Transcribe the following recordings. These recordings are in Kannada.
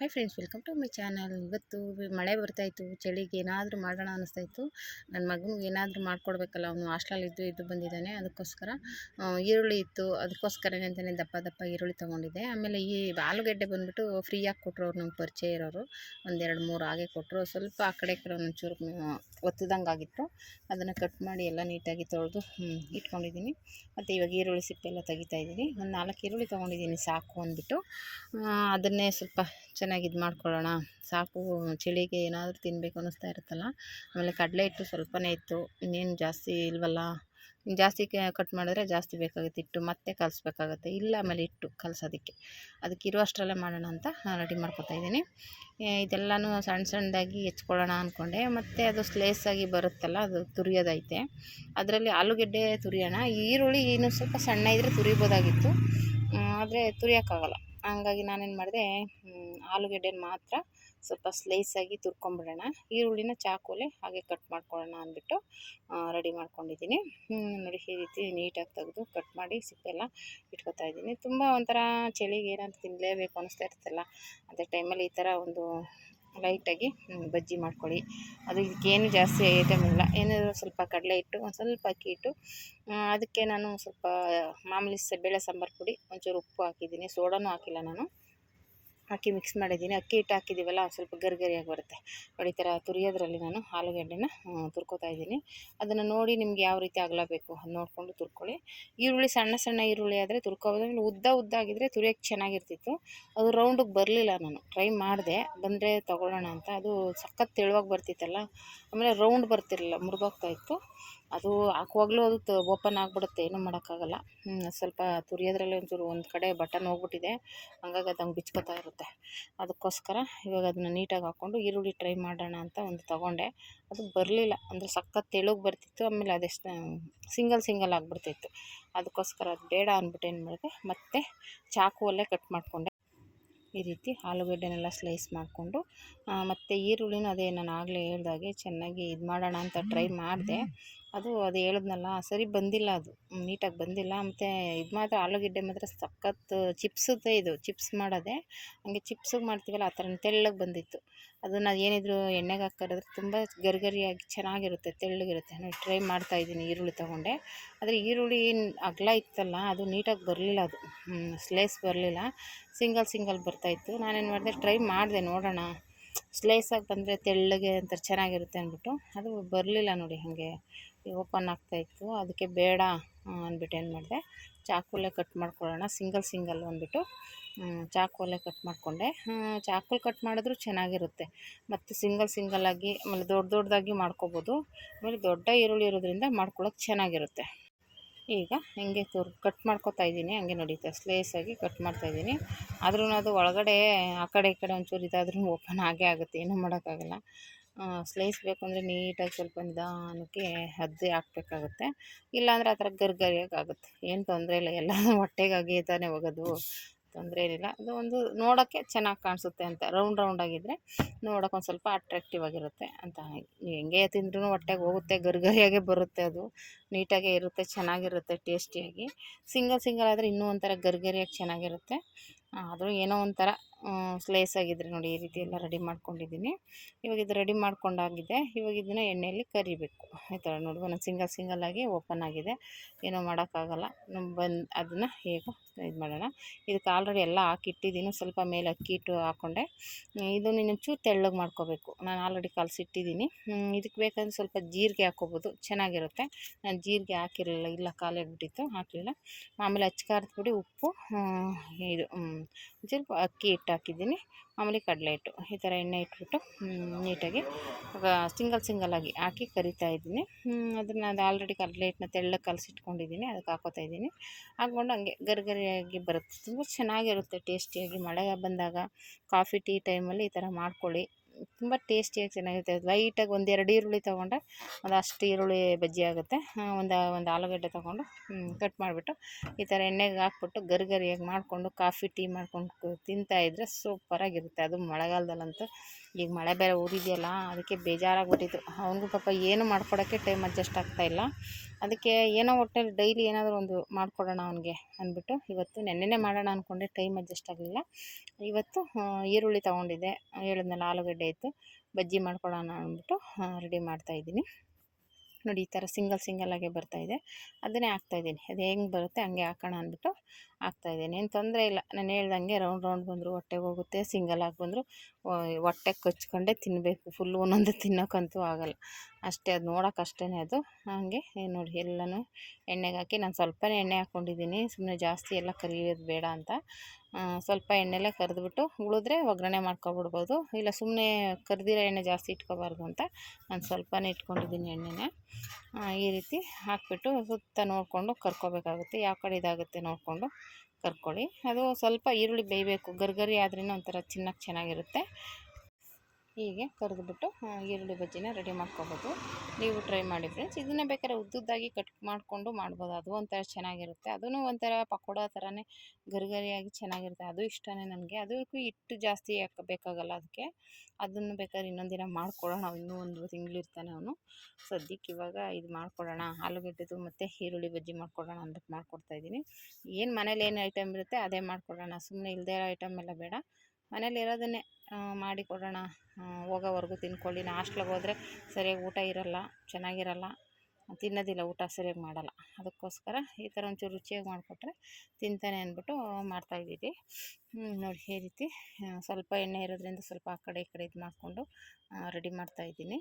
Hi friends welcome to my channel ಇವತ್ತು ಮಳೆ ಬರ್ತಾಯಿತ್ತು ಚಳಿಗೆ ಏನಾದರೂ ಮಾಡೋಣ ಅನಿಸ್ತಾಯಿತ್ತು ನನ್ನ ಮಗನಿಗೆ ಏನಾದರೂ ಮಾಡ್ಕೊಡ್ಬೇಕಲ್ಲ, ಅವನು ಹಾಸ್ಟೆಲಲ್ಲಿ ಇದ್ದು ಇದ್ದು ಬಂದಿದ್ದಾನೆ, ಅದಕ್ಕೋಸ್ಕರ ಈರುಳ್ಳಿ ಇತ್ತು. ಅದಕ್ಕೋಸ್ಕರನೇ ಅಂತಲೇ ದಪ್ಪ ದಪ್ಪ ಈರುಳ್ಳಿ ತೊಗೊಂಡಿದ್ದೆ. ಆಮೇಲೆ ಈ ಆಲೂಗಡ್ಡೆ ಬಂದುಬಿಟ್ಟು ಫ್ರೀಯಾಗಿ ಕೊಟ್ಟರು ಅವ್ರು ನಮ್ಗೆ ಪರಿಚಯ ಇರೋರು. ಒಂದೆರಡು ಮೂರು ಹಾಗೆ ಕೊಟ್ಟರು ಸ್ವಲ್ಪ ಆ ಕಡೆ ಕಡೆ ಒಂಚೂರು ಒತ್ತಿದಂಗೆ ಆಗಿತ್ತು ಅದನ್ನು ಕಟ್ ಮಾಡಿ ಎಲ್ಲ ನೀಟಾಗಿ ತೊಳೆದು ಇಟ್ಕೊಂಡಿದ್ದೀನಿ. ಮತ್ತು ಇವಾಗ ಈರುಳ್ಳಿ ಸಿಪ್ಪೆಲ್ಲ ತೆಗಿತಾ ಇದ್ದೀನಿ. ಒಂದು ನಾಲ್ಕು ಈರುಳ್ಳಿ ತೊಗೊಂಡಿದ್ದೀನಿ ಸಾಕು ಅಂದ್ಬಿಟ್ಟು. ಅದನ್ನೇ ಸ್ವಲ್ಪ ಚೆನ್ನಾಗಿ ಇದು ಮಾಡ್ಕೊಳ್ಳೋಣ. ಸಾಕು, ಚಳಿಗೆ ಏನಾದರೂ ತಿನ್ನಬೇಕು ಅನ್ನಿಸ್ತಾ ಇರುತ್ತಲ್ಲ, ಆಮೇಲೆ ಕಡಲೆ ಹಿಟ್ಟು ಸ್ವಲ್ಪನೇ ಇತ್ತು, ಇನ್ನೇನು ಜಾಸ್ತಿ ಇಲ್ವಲ್ಲ? ಜಾಸ್ತಿ ಕಟ್ ಮಾಡಿದ್ರೆ ಜಾಸ್ತಿ ಬೇಕಾಗುತ್ತೆ ಹಿಟ್ಟು, ಮತ್ತೆ ಕಲಿಸ್ಬೇಕಾಗತ್ತೆ. ಇಲ್ಲ ಆಮೇಲೆ ಹಿಟ್ಟು ಕಲಿಸೋದಕ್ಕೆ. ಅದಕ್ಕೆ ಇರುವಷ್ಟರಲ್ಲೇ ಮಾಡೋಣ ಅಂತ ರೆಡಿ ಮಾಡ್ಕೊತಾ ಇದ್ದೀನಿ. ಇದೆಲ್ಲನೂ ಸಣ್ಣ ಸಣ್ಣದಾಗಿ ಹೆಚ್ಕೊಳ್ಳೋಣ ಅಂದ್ಕೊಂಡೆ ಮತ್ತು ಅದು ಸ್ಲೇಸಾಗಿ ಬರುತ್ತಲ್ಲ, ಅದು ತುರಿಯೋದೈತೆ. ಅದರಲ್ಲಿ ಆಲೂಗೆಡ್ಡೆ ತುರಿಯೋಣ. ಈರುಳ್ಳಿ ಇನ್ನೂ ಸ್ವಲ್ಪ ಸಣ್ಣ ಇದ್ದರೆ ತುರಿಬೋದಾಗಿತ್ತು. ಆದರೆ ತುರಿಯೋಕ್ಕಾಗಲ್ಲ. ಹಂಗಾಗಿ ನಾನೇನು ಮಾಡಿದೆ ಆಲೂಗೆಡ್ಡೆನ ಮಾತ್ರ ಸ್ವಲ್ಪ ಸ್ಲೈಸಾಗಿ ತುರ್ಕೊಂಬಿಡೋಣ. ಈರುಳ್ಳಿನ ಚಾಕುಲೆ ಹಾಗೆ ಕಟ್ ಮಾಡ್ಕೊಳ್ಳೋಣ ಅಂದ್ಬಿಟ್ಟು ರೆಡಿ ಮಾಡ್ಕೊಂಡಿದ್ದೀನಿ. ನೋಡಿ ಈ ರೀತಿ ನೀಟಾಗಿ ತೆಗೆದು ಕಟ್ ಮಾಡಿ ಸಿಪ್ಪೆಲ್ಲ ಇಟ್ಕೊತಾ ಇದ್ದೀನಿ. ತುಂಬ ಒಂಥರ ಚಳಿಗೆ ಏನಾದ್ರು ತಿನ್ನಲೇಬೇಕು ಅನಿಸ್ತಾ ಇರ್ತಲ್ಲ ಅದೇ ಟೈಮಲ್ಲಿ ಈ ಥರ ಒಂದು ಲೈಟಾಗಿ ಬಜ್ಜಿ ಮಾಡ್ಕೊಳ್ಳಿ. ಅದು ಇದಕ್ಕೇನು ಜಾಸ್ತಿ ಐಟಮ್ ಇಲ್ಲ. ಏನಾದರೂ ಸ್ವಲ್ಪ ಕಡಲೆ ಹಿಟ್ಟು, ಒಂದು ಸ್ವಲ್ಪ ಅಕ್ಕಿ ಹಿಟ್ಟು ಅದಕ್ಕೆ ನಾನು ಸ್ವಲ್ಪ ಮಾಮೂಲಿ ಬೇಳೆ ಸಾಂಬಾರು ಪುಡಿ, ಒಂಚೂರು ಉಪ್ಪು ಹಾಕಿದ್ದೀನಿ. ಸೋಡಾನೂ ಹಾಕಿಲ್ಲ ನಾನು. ಹಾಕಿ ಮಿಕ್ಸ್ ಮಾಡಿದ್ದೀನಿ. ಅಕ್ಕಿ ಹಿಟ್ಟು ಹಾಕಿದ್ದೀವಲ್ಲ ಸ್ವಲ್ಪ ಗರಿಗರಿಯಾಗಿ ಬರುತ್ತೆ. ನೋಡಿ ಥರ ತುರಿಯೋದ್ರಲ್ಲಿ ನಾನು ಆಲೂಗಡ್ಡೆನ ತುರ್ಕೊತಾ ಇದ್ದೀನಿ. ಅದನ್ನು ನೋಡಿ ನಿಮ್ಗೆ ಯಾವ ರೀತಿ ಅಗಲ ಅದು ನೋಡಿಕೊಂಡು ತುರ್ಕೊಳ್ಳಿ. ಈರುಳ್ಳಿ, ಸಣ್ಣ ಸಣ್ಣ ಈರುಳ್ಳಿ ಆದರೆ ತುರ್ಕೋಬೋದು. ಆಮೇಲೆ ಉದ್ದ ಉದ್ದ ಆಗಿದ್ರೆ ತುರಿಯೋಕ್ಕೆ ಚೆನ್ನಾಗಿರ್ತಿತ್ತು. ಅದು ರೌಂಡಿಗೆ ಬರಲಿಲ್ಲ ನಾನು. ಟ್ರೈ ಮಾಡಿದೆ. ಬಂದರೆ ತೊಗೊಳ್ಳೋಣ ಅಂತ. ಅದು ಸಖತ್ ತೆಳುವಾಗಿ ಬರ್ತಿತ್ತಲ್ಲ. ಆಮೇಲೆ ರೌಂಡ್ ಬರ್ತಿರಲಿಲ್ಲ, ಮುರಿದೋಗ್ತಾ ಇತ್ತು. ಅದು ಹಾಕುವಾಗಲೂ ಅದು ಓಪನ್ ಆಗಿಬಿಡುತ್ತೆ, ಏನೂ ಮಾಡೋಕ್ಕಾಗಲ್ಲ. ಸ್ವಲ್ಪ ತುರಿಯೋದ್ರಲ್ಲಿ ಒಂಚೂರು ಒಂದು ಕಡೆ ಬಟನ್ ಹೋಗ್ಬಿಟ್ಟಿದೆ, ಹಂಗಾಗಿ ಅದು ಹಂಗೆ ಬಿಚ್ಕೋತಾ ಇರುತ್ತೆ. ಅದಕ್ಕೋಸ್ಕರ ಇವಾಗ ಅದನ್ನ ನೀಟಾಗಿ ಹಾಕ್ಕೊಂಡು ಈರುಳ್ಳಿ ಟ್ರೈ ಮಾಡೋಣ ಅಂತ ಒಂದು ತೊಗೊಂಡೆ. ಅದು ಬರಲಿಲ್ಲ, ಅಂದರೆ ಸಖತ್ ತೆಳುಗೆ ಬರ್ತಿತ್ತು, ಆಮೇಲೆ ಅದೆಷ್ಟು ಸಿಂಗಲ್ ಸಿಂಗಲ್ ಆಗಿಬಿಡ್ತಿತ್ತು. ಅದಕ್ಕೋಸ್ಕರ ಅದು ಬೇಡ ಅಂದ್ಬಿಟ್ಟು ಏನು ಮಾಡಿದೆ, ಮತ್ತೆ ಚಾಕುವಲ್ಲೇ ಕಟ್ ಮಾಡಿಕೊಂಡೆ. ಈ ರೀತಿ ಆಲೂಗಡ್ಡೆನೆಲ್ಲ ಸ್ಲೈಸ್ ಮಾಡಿಕೊಂಡು ಮತ್ತು ಈರುಳ್ಳಿನೂ ಅದೇ ನಾನು ಆಗಲೇ ಹೇಳ್ದಾಗೆ ಚೆನ್ನಾಗಿ ಇದು ಮಾಡೋಣ ಅಂತ ಟ್ರೈ ಮಾಡಿದೆ. ಅದು ಅದು ಹೇಳಿದ್ನಲ್ಲ, ಸರಿ ಬಂದಿಲ್ಲ ಅದು. ನೀಟಾಗಿ ಬಂದಿಲ್ಲ. ಮತ್ತು ಇದು ಮಾತ್ರ ಆಲೂಗೆಡ್ಡೆ ಮಾತ್ರ ಸಖತ್ ಚಿಪ್ಸದ್ದೇ ಇದು, ಚಿಪ್ಸ್ ಮಾಡೋದೆ. ಹಂಗೆ ಚಿಪ್ಸಿಗೆ ಮಾಡ್ತೀವಲ್ಲ, ಆ ಥರ ತೆಳ್ಳಗೆ ಬಂದಿತ್ತು. ಅದನ್ನು ಏನಿದ್ರು ಎಣ್ಣೆಗೆ ಹಾಕೋದ್ರೆ ತುಂಬ ಗರಿಗರಿಯಾಗಿ ಚೆನ್ನಾಗಿರುತ್ತೆ, ತೆಳ್ಳಗಿರುತ್ತೆ. ನಾನು ಟ್ರೈ ಮಾಡ್ತಾಯಿದ್ದೀನಿ ಈರುಳ್ಳಿ ತೊಗೊಂಡೆ. ಆದರೆ ಈರುಳ್ಳಿ ಅಗಲ ಇತ್ತಲ್ಲ, ಅದು ನೀಟಾಗಿ ಬರಲಿಲ್ಲ ಅದು. ಸ್ಲೇಸ್ ಬರಲಿಲ್ಲ. ಸಿಂಗಲ್ ಸಿಂಗಲ್ ಬರ್ತಾಯಿತ್ತು ನಾನೇನು ಮಾಡಿದೆ, ಟ್ರೈ ಮಾಡಿದೆ, ನೋಡೋಣ. ಸ್ಲೈಸಾಗಿ ಬಂದರೆ ತೆಳ್ಳಗೆ ಅಂತ ಚೆನ್ನಾಗಿರುತ್ತೆ ಅಂದ್ಬಿಟ್ಟು. ಅದು ಬರಲಿಲ್ಲ ನೋಡಿ, ಹಾಗೆ ಓಪನ್ ಆಗ್ತಾಯಿತ್ತು ಅದಕ್ಕೆ ಬೇಡ ಅಂದ್ಬಿಟ್ಟು ಏನು ಮಾಡಿದೆ ಚಾಕುಲ್ಲೇ ಕಟ್ ಮಾಡ್ಕೊಳ್ಳೋಣ, ಸಿಂಗಲ್ ಸಿಂಗಲ್ ಅಂದ್ಬಿಟ್ಟು ಚಾಕುಲೇ ಕಟ್ ಮಾಡಿಕೊಂಡೆ. ಚಾಕುಲ್ ಕಟ್ ಮಾಡಿದ್ರು ಚೆನ್ನಾಗಿರುತ್ತೆ. ಮತ್ತು ಸಿಂಗಲ್ ಸಿಂಗಲ್ಲಾಗಿ ಆಮೇಲೆ ದೊಡ್ಡ ದೊಡ್ಡದಾಗಿ ಮಾಡ್ಕೋಬೋದು. ಆಮೇಲೆ ದೊಡ್ಡ ಈರುಳ್ಳಿ ಇರೋದ್ರಿಂದ ಮಾಡ್ಕೊಳ್ಳೋಕೆ ಚೆನ್ನಾಗಿರುತ್ತೆ. ಈಗ ಹಿಂಗೆ ತುರ್, ಕಟ್ ಮಾಡ್ಕೊತಾ ಇದ್ದೀನಿ. ಹಂಗೆ ನಡೀತಾ ಸ್ಲೇಸಾಗಿ ಕಟ್ ಮಾಡ್ತಾಯಿದ್ದೀನಿ ಆದ್ರೂ ಅದು ಒಳಗಡೆ, ಆ ಕಡೆ ಈ ಕಡೆ ಒಂಚೂರು ಇದಾದ್ರೂ ಓಪನ್ ಆಗೇ ಆಗುತ್ತೆ. ಏನೂ ಮಾಡೋಕ್ಕಾಗಲ್ಲ. ಸ್ಲೈಸ್ ಬೇಕು ಅಂದರೆ ನೀಟಾಗಿ ಸ್ವಲ್ಪ ನಿಧಾನಕ್ಕೆ ಹದ್ದಿ ಹಾಕ್ಬೇಕಾಗುತ್ತೆ. ಇಲ್ಲಾಂದರೆ ಆ ಥರ ಗರ್ಗರಿಯಾಗುತ್ತೆ ಏನು ತೊಂದರೆ ಇಲ್ಲ, ಎಲ್ಲ ಹೊಟ್ಟೆಗಾಗಿ ತಾನೇ ಹೋಗೋದು ತೊಂದರೆ ಏನಿಲ್ಲ. ಅದು ಒಂದು ನೋಡೋಕ್ಕೆ ಚೆನ್ನಾಗಿ ಕಾಣಿಸುತ್ತೆ ಅಂತ ರೌಂಡ್ ರೌಂಡ್ ಆಗಿದ್ದರೆ ನೋಡೋಕೆ ಒಂದು ಸ್ವಲ್ಪ ಅಟ್ರಾಕ್ಟಿವ್ ಆಗಿರುತ್ತೆ ಅಂತ ಹೆಂಗೆ. ತಿಂದ್ರೂ ಹೊಟ್ಟೆಗೆ ಹೋಗುತ್ತೆ, ಗರ್ಗರಿಯಾಗೆ ಬರುತ್ತೆ ಅದು. ನೀಟಾಗೇ ಇರುತ್ತೆ, ಚೆನ್ನಾಗಿರುತ್ತೆ ಟೇಸ್ಟಿಯಾಗಿ ಸಿಂಗಲ್ ಸಿಂಗಲ್ ಆದರೆ ಇನ್ನೂ ಒಂಥರ ಗರ್ಗರಿಯಾಗಿ ಚೆನ್ನಾಗಿರುತ್ತೆ. ಆದರೂ ಏನೋ ಒಂಥರ ಸ್ಲೈಸ್ ಆಗಿದ್ರೆ ನೋಡಿ ಈ ರೀತಿ ಎಲ್ಲ ರೆಡಿ ಮಾಡ್ಕೊಂಡಿದ್ದೀನಿ. ಇವಾಗ ಇದು ರೆಡಿ ಮಾಡ್ಕೊಂಡಾಗಿದೆ. ಇವಾಗ ಇದನ್ನು ಎಣ್ಣೆಯಲ್ಲಿ ಕರಿಬೇಕು. ಈ ಥರ ನೋಡಿ ಒಂದೊಂದು ಸಿಂಗಲ್ ಸಿಂಗಲ್ ಆಗಿ ಓಪನ್ ಆಗಿದೆ. ಏನೋ ಮಾಡೋಕ್ಕಾಗಲ್ಲ. ನಮ್ಮ ಬಂದು ಅದನ್ನು ಹೇಗೋ ಇದು ಮಾಡೋಣ. ಇದಕ್ಕೆ ಆಲ್ರೆಡಿ ಎಲ್ಲ ಹಾಕಿಟ್ಟಿದ್ದೀನಿ. ಸ್ವಲ್ಪ ಮೇಲೆ ಅಕ್ಕಿ ಹಿಟ್ಟು ಹಾಕ್ಕೊಂಡೆ ಇದನ್ನು ಇನ್ನೊಂಚೂರು ತೆಳ್ಳಗೆ ಮಾಡ್ಕೋಬೇಕು. ನಾನು ಆಲ್ರೆಡಿ ಕಲಸಿಟ್ಟಿದ್ದೀನಿ. ಇದಕ್ಕೆ ಬೇಕಂದ್ರೆ ಸ್ವಲ್ಪ ಜೀರಿಗೆ ಹಾಕ್ಕೋಬೋದು ಚೆನ್ನಾಗಿರುತ್ತೆ. ನಾನು ಜೀರಿಗೆ ಹಾಕಿರಲಿಲ್ಲ. ಇಲ್ಲ ಖಾಲಿಯಾಗ್ಬಿಟ್ಟಿತ್ತು ಹಾಕಲಿಲ್ಲ. ಆಮೇಲೆ ಅಚ್ಕಾರದ ಪುಡಿ, ಉಪ್ಪು ಇದು ಸ್ವಲ್ಪ ಅಕ್ಕಿ ಹಿಟ್ಟು ಹಾಕಿದ್ದೀನಿ. ಮಾಮೂಲಿ ಕಡಲೆ ಹಿಟ್ಟು. ಈ ಥರ ಎಣ್ಣೆ ಇಟ್ಬಿಟ್ಟು ನೀಟಾಗಿ ಸಿಂಗಲ್ ಸಿಂಗಲಾಗಿ ಹಾಕಿ ಕರಿತಾ ಇದ್ದೀನಿ. ಅದನ್ನು ಅದು ಆಲ್ರೆಡಿ ಕಡಲೆ ಹಿಟ್ಟನ್ನ ತೆಳ್ಳಗೆ ಕಲಸಿಟ್ಕೊಂಡಿದ್ದೀನಿ. ಅದಕ್ಕೆ ಹಾಕೋತಾ ಇದ್ದೀನಿ. ಹಾಕ್ಕೊಂಡು ಹಂಗೆ ಗರಿಗರಿಯಾಗಿ ಬರುತ್ತೆ. ತುಂಬ ಚೆನ್ನಾಗಿರುತ್ತೆ, ಟೇಸ್ಟಿಯಾಗಿ. ಮಳೆ ಬಂದಾಗ ಕಾಫಿ ಟೀ ಟೈಮಲ್ಲಿ ಈ ಥರ ಮಾಡ್ಕೊಳ್ಳಿ. ತುಂಬ ಟೇಸ್ಟಿಯಾಗಿ ಚೆನ್ನಾಗಿರುತ್ತೆ. ಲೈಟಾಗಿ ಒಂದೆರಡು ಈರುಳ್ಳಿ ತೊಗೊಂಡ್ರೆ ಒಂದು ಅಷ್ಟು ಈರುಳ್ಳಿ ಬಜ್ಜಿ ಆಗುತ್ತೆ. ಒಂದು ಒಂದು ಆಲೂಗಡ್ಡೆ ತೊಗೊಂಡು ಕಟ್ ಮಾಡಿಬಿಟ್ಟು ಈ ಥರ ಎಣ್ಣೆಗೆ ಹಾಕ್ಬಿಟ್ಟು ಗರಿಗರಿಯಾಗಿ ಮಾಡಿಕೊಂಡು ಕಾಫಿ, ಟೀ ಮಾಡ್ಕೊಂಡು ತಿಂತಾಯಿದ್ರೆ ಸೂಪರಾಗಿರುತ್ತೆ ಅದು ಮಳೆಗಾಲದಲ್ಲಂತೂ ಈಗ ಮಳೆ ಬೇರೆ ಊರಿದೆಯಲ್ಲ, ಅದಕ್ಕೆ ಬೇಜಾರಾಗ್ಬಿಟ್ಟಿತ್ತು. ಅವನಿಗೂ ಪಾಪ ಏನು ಮಾಡ್ಕೊಡೋಕ್ಕೆ ಟೈಮ್ ಅಡ್ಜಸ್ಟ್ ಆಗ್ತಾಯಿಲ್ಲ ಅದಕ್ಕೆ ಏನೋ ಒಟ್ಟಲ್ಲಿ ಡೈಲಿ ಏನಾದರೂ ಒಂದು ಮಾಡಿಕೊಡೋಣ ಅವನಿಗೆ ಅಂದ್ಬಿಟ್ಟು ಇವತ್ತು ನೆನ್ನೆನೇ ಮಾಡೋಣ ಅಂದ್ಕೊಂಡೆ ಟೈಮ್ ಅಡ್ಜಸ್ಟ್ ಆಗಲಿಲ್ಲ. ಇವತ್ತು ಈರುಳ್ಳಿ ತೊಗೊಂಡಿದ್ದೆ. ಹೇಳಿದ್ನಲ್ಲ, ಆಲೂಗಡ್ಡೆ ಇತ್ತು. ಬಜ್ಜಿ ಮಾಡ್ಕೊಡೋಣ ಅಂದ್ಬಿಟ್ಟು ರೆಡಿ ಮಾಡ್ತಾಯಿದ್ದೀನಿ ನೋಡಿ, ಈ ಥರ ಸಿಂಗಲ್ ಸಿಂಗಲಾಗೆ ಬರ್ತಾಯಿದೆ ಅದನ್ನೇ ಹಾಕ್ತಾಯಿದ್ದೀನಿ ಅದು ಹೆಂಗೆ ಬರುತ್ತೆ ಹಂಗೆ ಹಾಕೋಣ ಅಂದ್ಬಿಟ್ಟು ಹಾಕ್ತಾಯಿದ್ದೀನಿ ಏನು ತೊಂದರೆ ಇಲ್ಲ. ನಾನು ಹೇಳ್ದಂಗೆ ರೌಂಡ್ ರೌಂಡ್ ಬಂದರೂ ಹೊಟ್ಟೆಗೆ ಹೋಗುತ್ತೆ, ಸಿಂಗಲ್ ಆಗಿ ಬಂದರೂ ಹೊಟ್ಟೆ ಕಚ್ಕೊಂಡೇ ತಿನ್ನಬೇಕು ಫುಲ್ಲು ಒಂದೊಂದು ತಿನ್ನೋಕ್ಕಂತೂ ಆಗಲ್ಲ. ಅಷ್ಟೇ, ಅದು ನೋಡೋಕೆ ಅಷ್ಟೇ ಅದು. ಹಾಗೆ ನೋಡಿ, ಎಲ್ಲನೂ ಎಣ್ಣೆಗೆ ಹಾಕಿ ನಾನು ಸ್ವಲ್ಪನೇ ಎಣ್ಣೆ ಹಾಕ್ಕೊಂಡಿದ್ದೀನಿ ಸುಮ್ಮನೆ ಜಾಸ್ತಿ ಎಲ್ಲ ಕರಿಯೋದು ಬೇಡ ಅಂತ. ಸ್ವಲ್ಪ ಎಣ್ಣೆಲ್ಲೇ ಕರೆದ್ಬಿಟ್ಟು ಉಳಿದ್ರೆ ಒಗ್ಗರಣೆ ಮಾಡ್ಕೊಬಿಡ್ಬೋದು. ಇಲ್ಲ ಸುಮ್ಮನೆ ಕರ್ದಿರೋ ಎಣ್ಣೆ ಜಾಸ್ತಿ ಇಟ್ಕೋಬಾರ್ದು ಅಂತ ನಾನು ಸ್ವಲ್ಪನೇ ಇಟ್ಕೊಂಡಿದ್ದೀನಿ ಎಣ್ಣೆನ. ಈ ರೀತಿ ಹಾಕ್ಬಿಟ್ಟು ಸುತ್ತ ನೋಡಿಕೊಂಡು ಕರ್ಕೋಬೇಕಾಗುತ್ತೆ. ಯಾವ ಕಡೆ ಇದಾಗುತ್ತೆ ನೋಡಿಕೊಂಡು ಕರ್ಕೊಳ್ಳಿ. ಅದು ಸ್ವಲ್ಪ ಈರುಳ್ಳಿ ಬೇಯಬೇಕು. ಗರ್ಗರಿ ಆದ್ರೂ ಒಂಥರ ಚಿನ್ನಕ್ಕೆ ಚೆನ್ನಾಗಿರುತ್ತೆ. ಹೀಗೆ ಕರೆದ್ಬಿಟ್ಟು ಈರುಳ್ಳಿ ಬಜ್ಜಿನ ರೆಡಿ ಮಾಡ್ಕೊಬೋದು. ನೀವು ಟ್ರೈ ಮಾಡಿ ಫ್ರೆಂಡ್ಸ್ ಇದನ್ನು ಬೇಕಾದ್ರೆ ಉದ್ದುದ್ದಾಗಿ ಕಟ್ ಮಾಡಿಕೊಂಡು ಮಾಡ್ಬೋದು. ಅದು ಒಂಥರ ಚೆನ್ನಾಗಿರುತ್ತೆ. ಅದೂ ಒಂಥರ ಪಕೋಡ ಥರನೇ ಗರಿಗರಿಯಾಗಿ ಚೆನ್ನಾಗಿರುತ್ತೆ. ಅದು ಇಷ್ಟನೇ ನನಗೆ. ಅದಕ್ಕೂ ಹಿಟ್ಟು ಜಾಸ್ತಿ ಯಾಕೆ ಬೇಕಾಗಲ್ಲ ಅದಕ್ಕೆ. ಅದನ್ನು ಬೇಕಾದ್ರೆ ಇನ್ನೊಂದು ದಿನ ಮಾಡ್ಕೊಡೋಣ. ಇನ್ನೂ ಒಂದು ತಿಂಗಳಿರ್ತಾನೆ ಅವನು. ಸದ್ಯಕ್ಕೆ ಇವಾಗ ಇದು ಮಾಡ್ಕೊಡೋಣ. ಆಲೂಗಡ್ಡೆದು ಮತ್ತು ಈರುಳ್ಳಿ ಬಜ್ಜಿ ಮಾಡ್ಕೊಡೋಣ ಅಂದ್ಬಿಟ್ಟು ಮಾಡ್ಕೊಡ್ತಾಯಿದ್ದೀನಿ ಏನು ಮನೇಲಿ ಏನು ಐಟಮ್ ಇರುತ್ತೆ, ಅದೇ ಮಾಡ್ಕೊಡೋಣ. ಸುಮ್ಮನೆ ಇಲ್ಲದೇ ಐಟಮ್ ಎಲ್ಲ ಬೇಡ. ಮನೇಲಿ ಮಾಡಿಕೊಡೋಣ ಹೋಗೋವರೆಗೂ ತಿನ್ಕೊಳ್ಳಿ ನಾ ಹಾಸ್ಟ್ಲಿಗೆ ಹೋದರೆ ಸರಿಯಾಗಿ ಊಟ ಇರಲ್ಲ, ಚೆನ್ನಾಗಿರಲ್ಲ, ತಿನ್ನೋದಿಲ್ಲ, ಊಟ ಸರಿಯಾಗಿ ಮಾಡಲ್ಲ. ಅದಕ್ಕೋಸ್ಕರ ಈ ಥರ ಒಂಚೂರು ರುಚಿಯಾಗಿ ಮಾಡಿಕೊಟ್ರೆ ತಿಂತಾನೆ ಅಂದ್ಬಿಟ್ಟು ಮಾಡ್ತಾಯಿದ್ದೀವಿ ನೋಡಿ, ಈ ರೀತಿ ಸ್ವಲ್ಪ ಎಣ್ಣೆ ಇರೋದ್ರಿಂದ ಸ್ವಲ್ಪ ಆ ಕಡೆ ಈ ಕಡೆ ಇದು ಮಾಡಿಕೊಂಡು ರೆಡಿ ಮಾಡ್ತಾಯಿದ್ದೀನಿ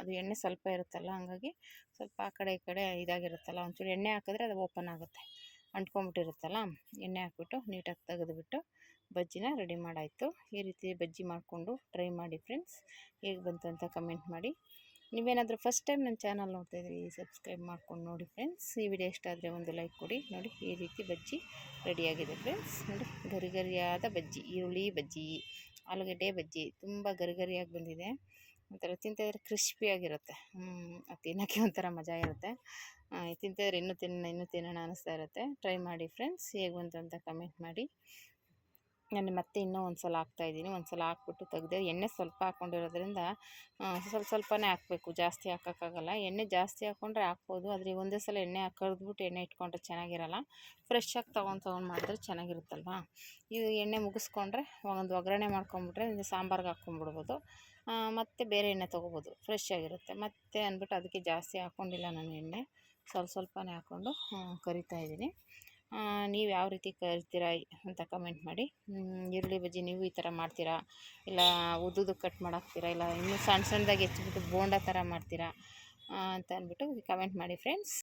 ಅದು ಎಣ್ಣೆ ಸ್ವಲ್ಪ ಇರುತ್ತಲ್ಲ, ಹಂಗಾಗಿ ಸ್ವಲ್ಪ ಆ ಕಡೆ ಈ ಕಡೆ ಇದಾಗಿರುತ್ತಲ್ಲ, ಒಂಚೂರು ಎಣ್ಣೆ ಹಾಕಿದ್ರೆ ಅದು ಓಪನ್ ಆಗುತ್ತೆ. ಅಂಟ್ಕೊಂಬಿಟ್ಟಿರುತ್ತಲ್ಲ ಎಣ್ಣೆ ಹಾಕ್ಬಿಟ್ಟು ನೀಟಾಗಿ ತೆಗೆದುಬಿಟ್ಟು ಬಜ್ಜಿನ ರೆಡಿ ಮಾಡಾಯಿತು. ಈ ರೀತಿ ಬಜ್ಜಿ ಮಾಡಿಕೊಂಡು ಟ್ರೈ ಮಾಡಿ ಫ್ರೆಂಡ್ಸ್ ಹೇಗೆ ಬಂತು ಅಂತ ಕಮೆಂಟ್ ಮಾಡಿ. ನೀವೇನಾದರೂ ಫಸ್ಟ್ ಟೈಮ್ ನನ್ನ ಚಾನಲ್ ನೋಡ್ತಾ ಇದ್ರಿ ಸಬ್ಸ್ಕ್ರೈಬ್ ಮಾಡ್ಕೊಂಡು ನೋಡಿ ಫ್ರೆಂಡ್ಸ್ ಈ ವಿಡಿಯೋ ಇಷ್ಟ ಆದರೆ ಒಂದು ಲೈಕ್ ಕೊಡಿ. ನೋಡಿ, ಈ ರೀತಿ ಬಜ್ಜಿ ರೆಡಿಯಾಗಿದೆ ಫ್ರೆಂಡ್ಸ್ ನೋಡಿ, ಗರಿ ಗರಿಯಾದ ಬಜ್ಜಿ, ಈರುಳ್ಳಿ ಬಜ್ಜಿ, ಆಲೂಗಡ್ಡೆ ಬಜ್ಜಿ ತುಂಬ ಗರಿಗರಿಯಾಗಿ ಬಂದಿದೆ. ಒಂಥರ ತಿಂತಾಯಿದ್ರೆ ಕ್ರಿಸ್ಪಿಯಾಗಿರುತ್ತೆ ಅದು ತಿನ್ನೋಕ್ಕೆ ಒಂಥರ ಮಜಾ ಇರುತ್ತೆ. ತಿಂತಾಯಿದ್ರೆ ಇನ್ನೂ ತಿನ್ನ ಇನ್ನೂ ತಿನ್ನೋಣ ಅನ್ನಿಸ್ತಾ ಇರುತ್ತೆ. ಟ್ರೈ ಮಾಡಿ ಫ್ರೆಂಡ್ಸ್ ಹೇಗೆ ಬಂತು ಅಂತ ಕಮೆಂಟ್ ಮಾಡಿ. ನಾನು ಮತ್ತೆ ಇನ್ನೂ ಒಂದು ಸಲ ಹಾಕ್ತಾಯಿದ್ದೀನಿ ಒಂದು ಸಲ ಹಾಕ್ಬಿಟ್ಟು ತೆಗೆದೆ ಎಣ್ಣೆ ಸ್ವಲ್ಪ ಹಾಕ್ಕೊಂಡಿರೋದ್ರಿಂದ ಸ್ವಲ್ಪ ಸ್ವಲ್ಪನೇ ಹಾಕಬೇಕು. ಜಾಸ್ತಿ ಹಾಕೋಕ್ಕಾಗಲ್ಲ. ಎಣ್ಣೆ ಜಾಸ್ತಿ ಹಾಕ್ಕೊಂಡ್ರೆ ಹಾಕ್ಬೋದು. ಆದರೆ ಒಂದೇ ಸಲ ಎಣ್ಣೆ ಹಾಕಿದ್ಬಿಟ್ಟು ಎಣ್ಣೆ ಇಟ್ಕೊಂಡ್ರೆ ಚೆನ್ನಾಗಿರಲ್ಲ. ಫ್ರೆಶ್ ಆಗಿ ತೊಗೊಂಡು ತೊಗೊಂಡು ಮಾಡಿದ್ರೆ ಚೆನ್ನಾಗಿರುತ್ತಲ್ವಾ? ಇದು ಎಣ್ಣೆ ಮುಗಿಸ್ಕೊಂಡ್ರೆ ಒಂದು ಒಗ್ಗರಣೆ ಮಾಡ್ಕೊಂಬಿಟ್ರೆ ಸಾಂಬಾರ್ಗೆ ಹಾಕ್ಕೊಂಬಿಡ್ಬೋದು ಮತ್ತು ಮತ್ತೆ ಬೇರೆ ಎಣ್ಣೆ ತೊಗೋಬೋದು. ಫ್ರೆಶ್ ಆಗಿರುತ್ತೆ. ಮತ್ತು ಅಂದ್ಬಿಟ್ಟು ಅದಕ್ಕೆ ಜಾಸ್ತಿ ಹಾಕ್ಕೊಂಡಿಲ್ಲ ನಾನು ಎಣ್ಣೆ. ಸ್ವಲ್ಪ ಸ್ವಲ್ಪನೇ ಹಾಕ್ಕೊಂಡು ಕರಿತಾ ಇದ್ದೀನಿ. ನೀವು ಯಾವ ರೀತಿ ಕರಿತೀರಾ ಅಂತ ಕಮೆಂಟ್ ಮಾಡಿ. ಈರುಳ್ಳಿ ಬಜ್ಜಿ ನೀವು ಈ ಥರ ಮಾಡ್ತೀರಾ? ಇಲ್ಲ ಉದ್ದುದು ಕಟ್ ಮಾಡಾಕ್ತೀರಾ? ಇಲ್ಲ ಇನ್ನೂ ಸಣ್ಣ ಸಣ್ಣದಾಗಿ ಹೆಚ್ಚಿಬಿಟ್ಟು ಬೋಂಡ ಥರ ಮಾಡ್ತೀರಾ? ಅಂತ ಅಂದ್ಬಿಟ್ಟು ಕಮೆಂಟ್ ಮಾಡಿ ಫ್ರೆಂಡ್ಸ್